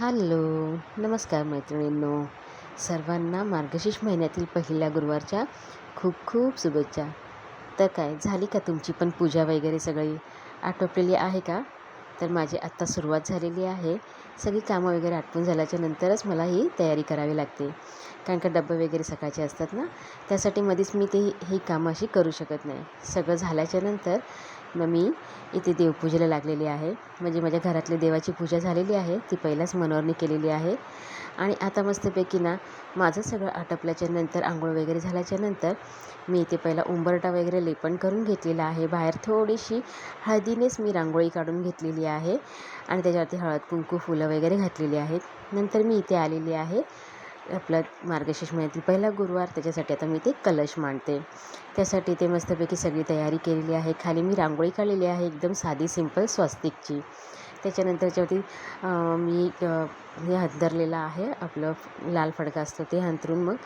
Hello नमस्कार मैत्रिणींनो. सर्वांना मार्गशीर्ष महिन्यातील पहिल्या गुरुवारच्या खूप खूप शुभेच्छा. तर काय झाली का तुमची पण पूजा वगैरे सगळी? आटोपलेली आहे का? तर माझी आत्ता सुरुवात झालेली आहे. सगळी कामं वगैरे आटपून झाल्याच्या नंतरच मला ही तयारी करावी लागते. कारण का डब्बे वगैरे सकाळचे असतात ना त्यासाठी मध्येच मी ते ही कामं अशी करू शकत नाही. सगळं झाल्याच्यानंतर मग मी इथे देवपूजेला लागलेली आहे. म्हणजे माझ्या घरातली देवाची पूजा झालेली आहे. ती पहिलाच मनोरणी केलेली आहे. आणि आता मस्तपैकी ना माझं सगळं आटपल्याच्या नंतर आंघोळ वगैरे झाल्याच्यानंतर मी इथे पहिला उंबरटा वगैरे लेपन करून घेतलेला आहे. बाहेर थोडीशी हळदीनेच मी रांगोळी काढून घेतलेली आहे. आणि त्याच्यावरती हळद कुंकू फुलं वगैरे घातलेली आहेत. नंतर मी इथे आलेली आहे. आपला मार्गशीर्ष महिन्यातील पहिला गुरुवार. त्याच्यासाठी आता मी ते कलश मांडते. त्यासाठी ते मस्तपैकी सगळी तयारी केलेली आहे. खाली मी रांगोळी काढलेली आहे. एकदम साधी सिंपल स्वस्तिकची. त्याच्यानंतरच्यावरती मी हे हंतरलेलं आहे. आपलं लाल फडका असतो ते हंतरून मग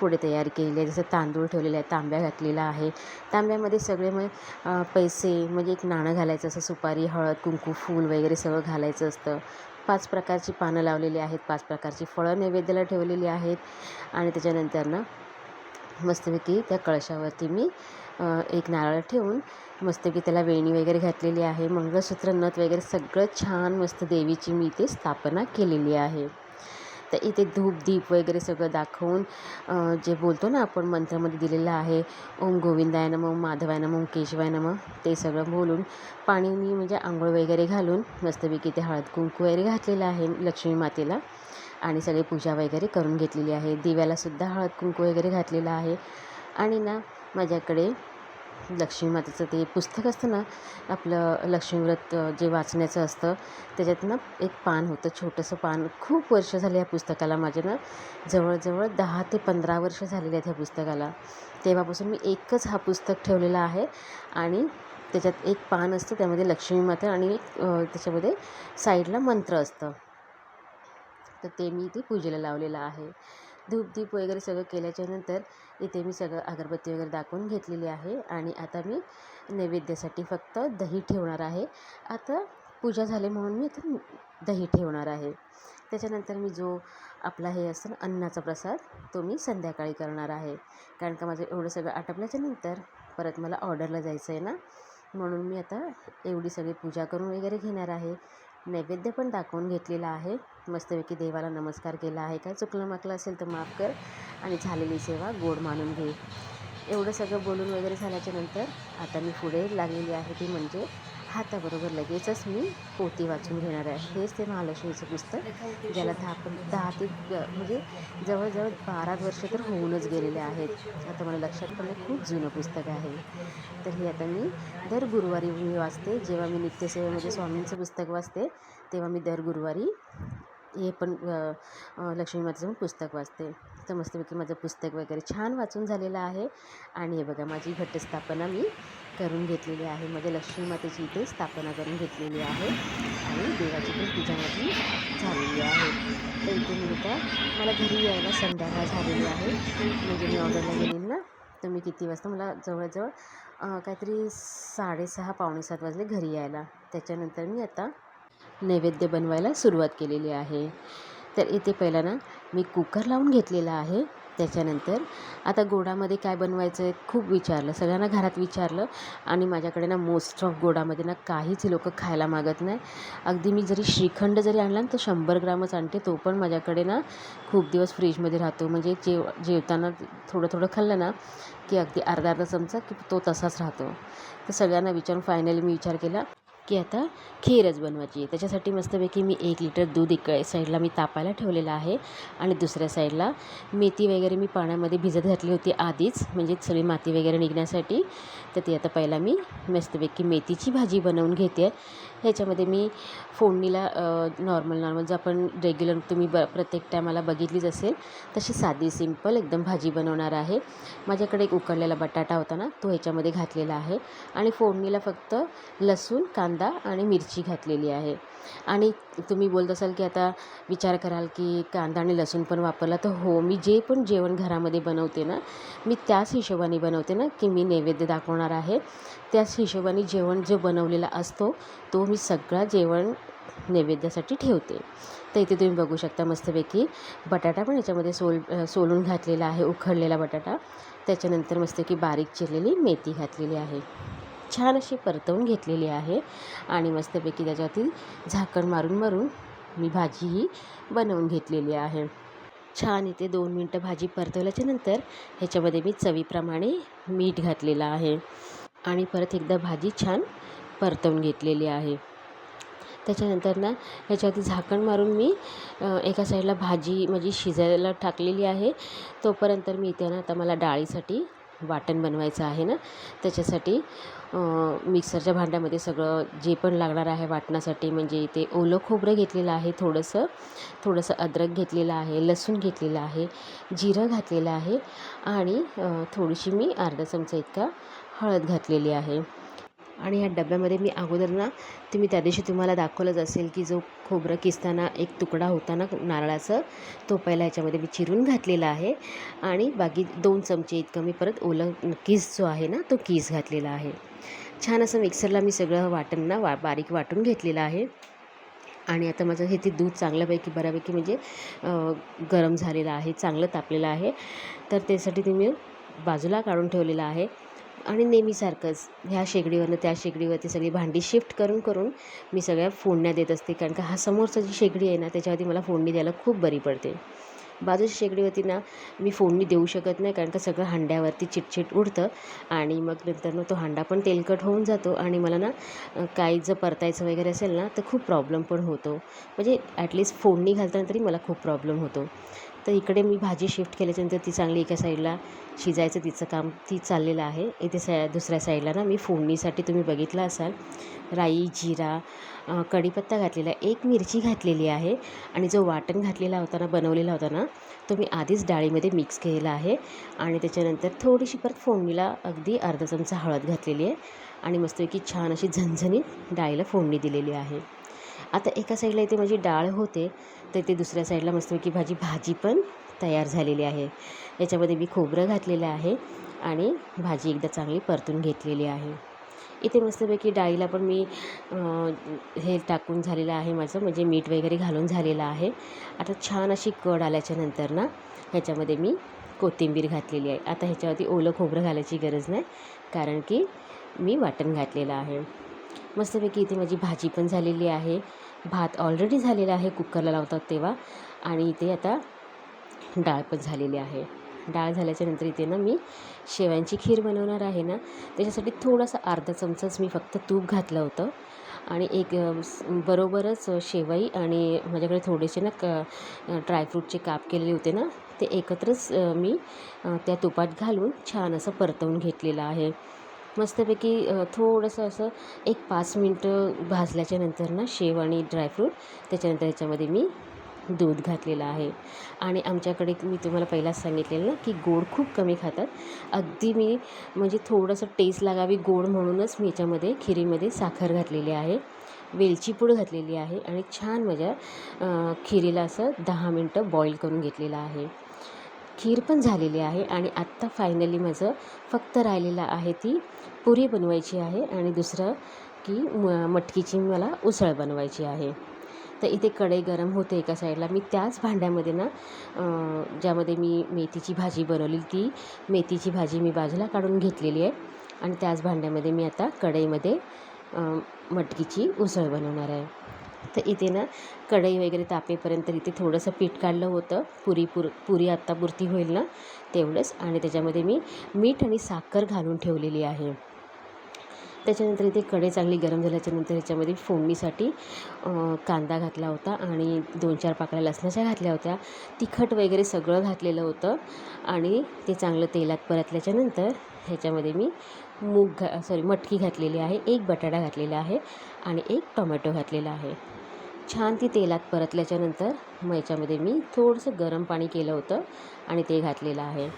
पुढे तयारी केलेली आहे. जसं तांदूळ ठेवलेले आहे तांब्या घातलेला आहे. तांब्यामध्ये सगळे मग पैसे म्हणजे एक नाणं घालायचं असं सुपारी हळद कुंकू फूल वगैरे सगळं घालायचं असतं. पाच प्रकारची पानं लावलेली आहेत पाच प्रकारची फळं नैवेद्याला ठेवलेली आहेत आणि त्याच्यानंतर ना मस्तपैकी त्या कळशावरती मी एक नारळ ठेवून मस्तपैकी त्याला वेणी वगैरे घातलेली आहे मंगळसूत्र नथ वगैरे सगळं छान मस्त देवीची मी इथे स्थापना केलेली आहे. तर इथे धूप दीप वगैरे सगळं दाखवून जे बोलतो ना आपण मंत्रामध्ये दिलेलं आहे ओम गोविंदाय नम ओम माधवाय नम ओम केशवाय नम ते सगळं बोलून पाणीनी म्हणजे आंघोळ वगैरे घालून मस्तपैकी ते हळद कुंकू वगैरे घातलेलं आहे लक्ष्मी मातेला. आणि सगळी पूजा वगैरे करून घेतलेली आहे. दिव्यालासुद्धा हळद कुंकू वगैरे घातलेलं आहे. आणि ना माझ्याकडे लक्ष्मी मातेचं ते पुस्तक असतं ना आपलं लक्ष्मीव्रत जे वाचण्याचं असतं त्याच्यात ना एक पान होतं छोटंसं पान. खूप वर्ष झाले या पुस्तकाला माझे ना जवळजवळ दहा ते पंधरा वर्ष झालेले आहेत ह्या पुस्तकाला. तेव्हापासून मी एकच हा पुस्तक ठेवलेला आहे आणि त्याच्यात एक पान असतं त्यामध्ये लक्ष्मी माता आणि त्याच्यामध्ये साईडला मंत्र असतं. तर ते मी इथे पूजेला लावलेलं आहे. धूपदीप वगैरे सगळं केल्याच्यानंतर इथे मी सगळं अगरबत्ती वगैरे दाखवून घेतलेली आहे आणि आता मी नैवेद्यासाठी फक्त दही ठेवणार आहे. आता पूजा झाली म्हणून मी इथं दही ठेवणार आहे. त्याच्यानंतर मी जो आपला हे असतं ना अन्नाचा प्रसाद तो मी संध्याकाळी करणार आहे. कारण का माझं एवढं सगळं आटपल्याच्या नंतर परत मला ऑर्डरला जायचं आहे ना म्हणून मी आता एवढी सगळी पूजा करून वगैरे घेणार आहे. नैवेद्य पण दाखवून घेतलेला आहे. मस्तपैकी देवाला नमस्कार केला आहे. काय चुकलं माकलं असेल तर माफ कर आणि झालेली सेवा गोड मानून घे. एवढं सगळं बोलून वगैरे झाल्याच्यानंतर आता मी पुढे लागलेली आहे ती म्हणजे हाताबरोबर लगेचच मी पोती वाचून घेणार आहे. हेच ते महालक्ष्मीचं पुस्तक ज्याला दहा पण दहा ते म्हणजे जवळजवळ बारा वर्ष तर होऊनच गेलेले आहेत. आता मला लक्षात पडलं खूप जुनं पुस्तक आहे. तर हे आता मी दर गुरुवारी मी वाचते. जेव्हा मी नित्यसेवेमध्ये स्वामींचं पुस्तक वाचते तेव्हा मी दर गुरुवारी हे पण लक्ष्मी मातेचं पुस्तक वाचते. तर मस्तपैकी माझं पुस्तक वगैरे छान वाचून झालेलं आहे. आणि हे बघा माझी घटस्थापना मी करून घेतलेली आहे. म्हणजे लक्ष्मी मातेची इथे स्थापना करून घेतलेली आहे. आणि देवाची पण पूजा माझी झालेली आहे. तर इथे मी आता मला घरी यायला संध्याकाळ झालेली आहे. म्हणजे मी ऑर्डरला गेलेली ना तर मी किती वाजता मला जवळजवळ काहीतरी साडेसहा पावणेसात वाजले घरी यायला. त्याच्यानंतर मी आता नैवेद्य बनवायला सुरुवात केलेली आहे. तर इथे पहिला ना मी कुकर लावून घेतलेला आहे. त्याच्यानंतर आता गोडामध्ये काय बनवायचं आहे खूप विचारलं सगळ्यांना घरात विचारलं आणि माझ्याकडे ना मोस्ट ऑफ गोडामध्ये ना काहीच लोक खायला मागत नाही. अगदी मी जरी श्रीखंड जरी आणला ना तर शंभर ग्रामच आणते तो पण माझ्याकडे ना खूप दिवस फ्रीजमध्ये राहतो. म्हणजे जेव जेवताना थोडं थोडं खाल्लं ना की अगदी अर्धा अर्धा चमचा की तो तसाच राहतो. तर सगळ्यांना विचारून फायनली मी विचार केला की आता खीरच बनवायची आहे. त्याच्यासाठी मस्तपैकी मी एक लिटर दूध एक साईडला मी तापायला ठेवलेलं आहे आणि दुसऱ्या साईडला मेथी वगैरे मी पाण्यामध्ये भिजत घातली होती आधीच म्हणजे सगळी माती वगैरे निघण्यासाठी. तर ती आता पहिला मी मस्तपैकी मेथीची भाजी बनवून घेते. ह्याच्यामध्ये मी फोडणीला नॉर्मल नॉर्मल जर आपण रेग्युलर तुम्ही ब प्रत्येक टायमाला बघितलीच असेल तशी साधी सिंपल एकदम भाजी बनवणार आहे. माझ्याकडे एक उकडलेला बटाटा होता ना तो ह्याच्यामध्ये घातलेला आहे. आणि फोडणीला फक्त लसूण कांदा कांदा आणि मिरची घातलेली आहे. आणि तुम्ही बोलत असाल की आता विचार कराल की कांदा आणि लसूण पण वापरला तर हो मी जे पण जेवण घरामध्ये बनवते ना मी त्याच हिशोबाने बनवते ना की मी नैवेद्य दाखवणार आहे. त्याच हिशोबाने जेवण जो बनवलेला असतो तो मी सगळा जेवण नैवेद्यासाठी ठेवते. तर इथे तुम्ही बघू शकता मस्तपैकी बटाटा पण याच्यामध्ये सोल सोलून घातलेला आहे उखडलेला बटाटा. त्याच्यानंतर मस्तपैकी बारीक चिरलेली मेथी घातलेली आहे. छान अशी परतवून घेतलेली आहे. आणि मस्तपैकी त्याच्यावरती झाकण मारून मारून मी भाजी ही बनवून घेतलेली आहे. छान इथे दोन मिनटं भाजी परतवल्याच्या नंतर ह्याच्यामध्ये मी चवीप्रमाणे मीठ घातलेलं आहे. आणि परत एकदा भाजी छान परतवून घेतलेली आहे. त्याच्यानंतर ना ह्याच्यावरती झाकण मारून मी एका साईडला भाजी माझी शिजायला टाकलेली आहे. तोपर्यंत मी इथे ना आता मला डाळीसाठी वाटण बनवायचं आहे ना त्याच्यासाठी मिक्सरच्या भांड्यामध्ये सगळं जे पण लागणार आहे वाटण्यासाठी म्हणजे इथे ओलं खोबरं घेतलेलं आहे थोडंसं थोडंसं अद्रक घेतलेलं आहे लसूण घेतलेलं आहे जिरं घातलेलं आहे आणि थोडीशी मी अर्धा चमचा इतका हळद घातलेली आहे. आणि ह्या डब्यामध्ये मी अगोदर ना तुम्ही त्या दिवशी तुम्हाला दाखवलंच असेल की जो खोबरं किसताना एक तुकडा होता ना नारळाचं तो पहिला ह्याच्यामध्ये मी चिरून घातलेला आहे. आणि बाकी दोन चमचे इतकं मी परत ओलं किस जो आहे ना तो किस घातलेला आहे. छान असं मिक्सरला मी सगळं वाटण ना वा बारीक वाटून घेतलेलं आहे. आणि आता माझं हे ते दूध चांगल्यापैकी बऱ्यापैकी म्हणजे गरम झालेलं आहे चांगलं तापलेलं आहे. तर त्यासाठी तुम्ही बाजूला काढून ठेवलेलं आहे. आणि नेहमीसारखंच ह्या शेगडीवरनं त्या शेगडीवरती सगळी भांडी शिफ्ट करून करून मी सगळ्या फोडण्या देत असते. कारण का हा समोरचा जी शेगडी आहे ना त्याच्यावरती मला फोडणी द्यायला खूप बरी पडते. बाजूच्या शेगडीवरती ना मी फोडणी देऊ शकत नाही कारण का सगळं हांड्यावरती चिटचिट उडतं आणि मग नंतर ना तो हांडा पण तेलकट होऊन जातो आणि मला ना काही जर परतायचं वगैरे असेल ना तर खूप प्रॉब्लेम पण होतो. म्हणजे ॲटलिस्ट फोडणी घालताना तरी मला खूप प्रॉब्लेम होतो. तर इकडे मी भाजी शिफ्ट केल्याच्यानंतर ती चांगली एका साईडला शिजायचं तिचं काम ती चाललेलं आहे. इथे सा दुसऱ्या साईडला ना मी फोडणीसाठी तुम्ही बघितलं असाल. राई जिरा कढीपत्ता घातलेला आहे एक मिरची घातलेली आहे आणि जो वाटण घातलेला होता ना बनवलेला होता ना तो मी आधीच डाळीमध्ये मिक्स केलेला आहे. आणि त्याच्यानंतर थोडीशी परत फोडणीला अगदी अर्धा चमचा हळद घातलेली आहे आणि मस्तपैकी छान अशी झणझणीत डाळीला फोडणी दिलेली आहे. आता एका साईडला इथे माझी डाळ होते. तर ते दुसऱ्या साईडला मस्तपैकी भाजी भाजी पण तयार झालेली आहे. याच्यामध्ये मी खोबरं घातलेलं आहे आणि भाजी एकदा चांगली परतून घेतलेली आहे. इथे मस्तपैकी डाळीला पण मी हे टाकून झालेलं आहे माझं म्हणजे मीठ वगैरे घालून झालेलं आहे. आता छान अशी कड आल्याच्यानंतर ना ह्याच्यामध्ये मी कोथिंबीर घातलेली आहे. आता ह्याच्यावरती ओलं खोबरं घालायची गरज नाही कारण की मी वाटण घातलेलं आहे. मस्तपैकी इथे माझी भाजी पण झालेली आहे. भात ऑलरेडी झालेला आहे कुकरला लावतात तेव्हा. आणि इथे आता डाळ पण झालेली आहे. डाळ झाल्याच्यानंतर इथे ना मी शेव्यांची खीर बनवणार आहे ना. त्याच्यासाठी थोडासा अर्धा चमचाच मी फक्त तूप घातलं होतं. आणि एक बरोबरच शेवई आणि माझ्याकडे थोडेसे ना क ड्रायफ्रूटचे काप केलेले होते ना ते एकत्रच मी त्या तुपात घालून छान असं परतवून घेतलेलं आहे. मस्तपैकी थोडंसं असं एक पाच मिनटं भाजल्याच्या नंतर ना शेव आणि ड्रायफ्रूट त्याच्यानंतर याच्यामध्ये मी दूध घातलेलं आहे. आणि आमच्याकडे मी तुम्हाला पहिलाच सांगितलेलं ना की गोड खूप कमी खातात. अगदी मी म्हणजे थोडंसं टेस्ट लागावी गोड म्हणूनच मी याच्यामध्ये खिरीमध्ये साखर घातलेली आहे. वेलची पूड घातलेली आहे आणि छान माझ्या खिरीला असं दहा मिनटं बॉईल करून घेतलेलं आहे. खीर पण झालेली आहे आणि आत्ता फायनली माझं फक्त राहिलेलं आहे ती पुरी बनवायची आहे आणि दुसरं की म मटकीची मला उसळ बनवायची आहे. तर इथे कढई गरम होते एका साईडला. मी त्याच भांड्यामध्ये ना ज्यामध्ये मी मेथीची भाजी बनवली ती मेथीची भाजी मी बाजूला काढून घेतलेली आहे आणि त्याच भांड्यामध्ये मी आता कढईमध्ये मटकीची उसळ बनवणार आहे. तर इथे ना कढई वगैरे तापेपर्यंत इथे थोडंसं पीठ काढलं होतं. पुरी पुर पुरी आत्ता पुरती होईल ना तेवढंच. आणि त्याच्यामध्ये मी मीठ आणि साखर घालून ठेवलेली आहे. त्याच्यानंतर इथे कढई चांगली गरम झाल्याच्यानंतर ह्याच्यामध्ये फोडणीसाठी कांदा घातला होता आणि दोन चार पाकळ्या लसणाच्या घातल्या होत्या. तिखट वगैरे सगळं घातलेलं होतं आणि ते चांगलं तेलात परतल्याच्यानंतर ह्याच्यामध्ये मी मूग घा सॉरी मटकी घातलेली आहे एक बटाटा घातलेला आहे आणि एक टोमॅटो घातलेला आहे. छान ती तेलात परतल्याच्यानंतर मग याच्यामध्ये मी थोडंसं गरम पाणी केलं होतं आणि ते घातलेलं आहे.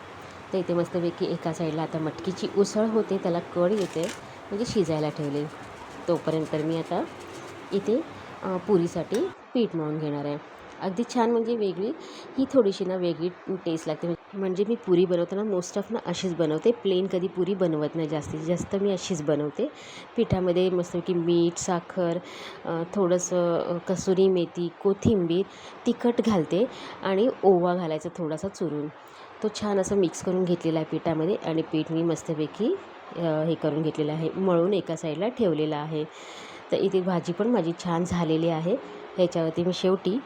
तर इथे मस्तपैकी एका साईडला आता मटकीची उसळ होते त्याला कड येते. म्हणजे शिजायला ठेवले. तोपर्यंत मी आता इथे पुरीसाठी पीठ मळून घेणार आहे. अगदी छान म्हणजे वेगळी ही थोडीशी ना वेगळी टेस्ट लागते. म्हणजे मी पुरी बनवताना मोस्ट ऑफ ना अशीच बनवते. प्लेन कधी पुरी बनवत नाही जास्तीत जास्त मी अशीच बनवते. पिठामध्ये मस्तपैकी मीठ साखर थोडंसं कसुरी मेथी कोथिंबीर तिखट घालते आणि ओवा घालायचा थोडासा चुरून. तो छान असं मिक्स करून घेतलेला आहे पिठामध्ये आणि पीठ मी मस्तपैकी हे करून घेतलेलं आहे मळून एका साईडला ठेवलेलं आहे. तर इथे भाजी पण माझी छान झालेली आहे. ह्याच्यावरती मी शेवटी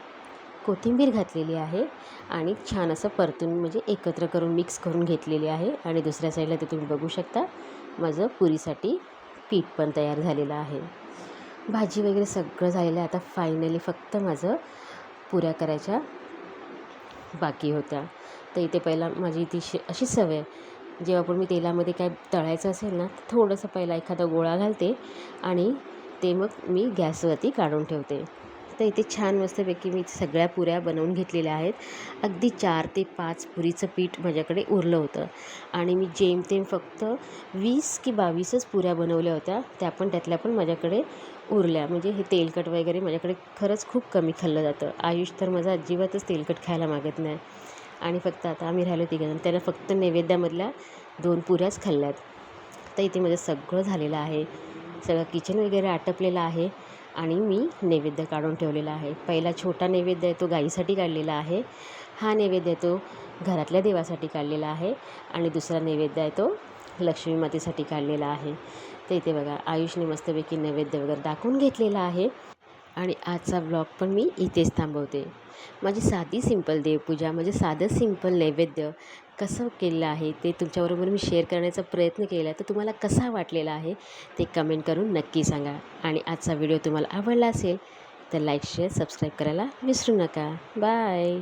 कोथिंबीर घातलेली आहे आणि छान असं परतून म्हणजे एकत्र करून मिक्स करून घेतलेली आहे. आणि दुसऱ्या साईडला ते तुम्ही बघू शकता माझं पुरीसाठी पीठ पण तयार झालेलं आहे. भाजी वगैरे सगळं झालेलं आहे. आता फायनली फक्त माझं पुऱ्या करायच्या बाकी होत्या. तर इथे पहिला माझी ती श अशी सवय जेव्हा पण मी तेलामध्ये काय तळायचं असेल ना थोडंसं पहिला एखादा गोळा घालते आणि ते मग मी गॅसवरती काढून ठेवते. तर इथे छान मस्तपैकी मी सगळ्या पुऱ्या बनवून घेतलेल्या आहेत. अगदी चार ते पाच पुरीचं पीठ माझ्याकडे उरलं होतं आणि मी जेमतेम फक्त वीस की बावीसच पुऱ्या बनवल्या होत्या त्या पण त्यातल्या पण माझ्याकडे उरल्या. म्हणजे हे तेलकट वगैरे माझ्याकडे खरंच खूप कमी खाल्लं जातं. आयुष तर माझा अजिबातच तेलकट खायला मागत नाही. आणि फक्त आता आम्ही राहिलो तिघं त्यानं फक्त नैवेद्यामधल्या दोन पुऱ्याच खाल्ल्यात. तर इथे माझं सगळं झालेलं आहे. सगळं किचन वगैरे आटपलेलं आहे आणि मी नैवेद्य काढून ठेवलेला आहे. पहिला छोटा नैवेद्य आहे तो गाईसाठी काढलेला आहे. हा नैवेद्य आहे तो घरातल्या देवासाठी काढलेला आहे आणि दुसरा नैवेद्य आहे तो लक्ष्मी मातेसाठी काढलेला आहे. तर इथे बघा आयुषने मस्तपैकी नैवेद्य वगैरे दाखवून घेतलेला आहे. आणि आजचा ब्लॉग पण मी इथेच थांबवते. माझी साधी सिंपल देवपूजा म्हणजे साधं सिंपल नैवेद्य कसं केलेलं आहे ते तुमच्याबरोबर मी शेअर करण्याचा प्रयत्न केला. तर तुम्हाला कसा वाटलेला आहे ते कमेंट करून नक्की सांगा. आणि आजचा व्हिडिओ तुम्हाला आवडला असेल तर लाईक शेअर सबस्क्राईब करायला विसरू नका. बाय